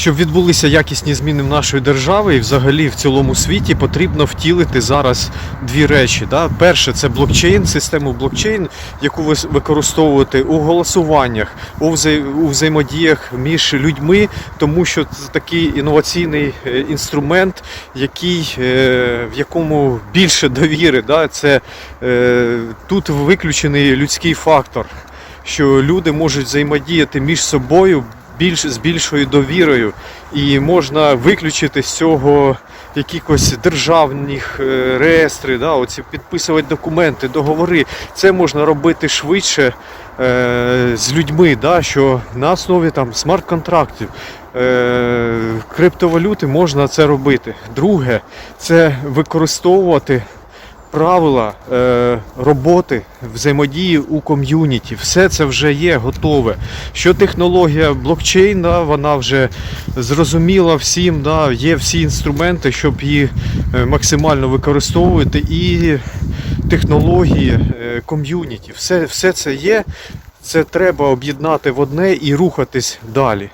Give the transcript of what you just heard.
Щоб відбулися якісні зміни в нашої держави і взагалі в цілому світі потрібно втілити зараз дві речі. Да? Перше це блокчейн, систему блокчейн, яку ви використовуєте у голосуваннях, у, у взаємодіях між людьми, тому що це такий інноваційний е, інструмент, який, е, в якому більше довіри. Да? Це е, тут виключений людський фактор, що люди можуть взаємодіяти між собою більш з більшою довірою, і можна виключити з цього якихось державних е, реєстри, да, оці підписувати документи, договори. Це можна робити швидше е, з людьми, да, що на основі там смарт-контрактів. Е, криптовалюти можна це робити. Друге, це використовувати правила е, роботи, взаємодії у ком'юніті. Все це вже є готове. Що технологія блокчейн, вона вже зрозуміла всім, да, є всі інструменти, щоб її е, максимально використовувати. І технології е, ком'юніті. Все, все це є. Це треба об'єднати в одне і рухатись далі.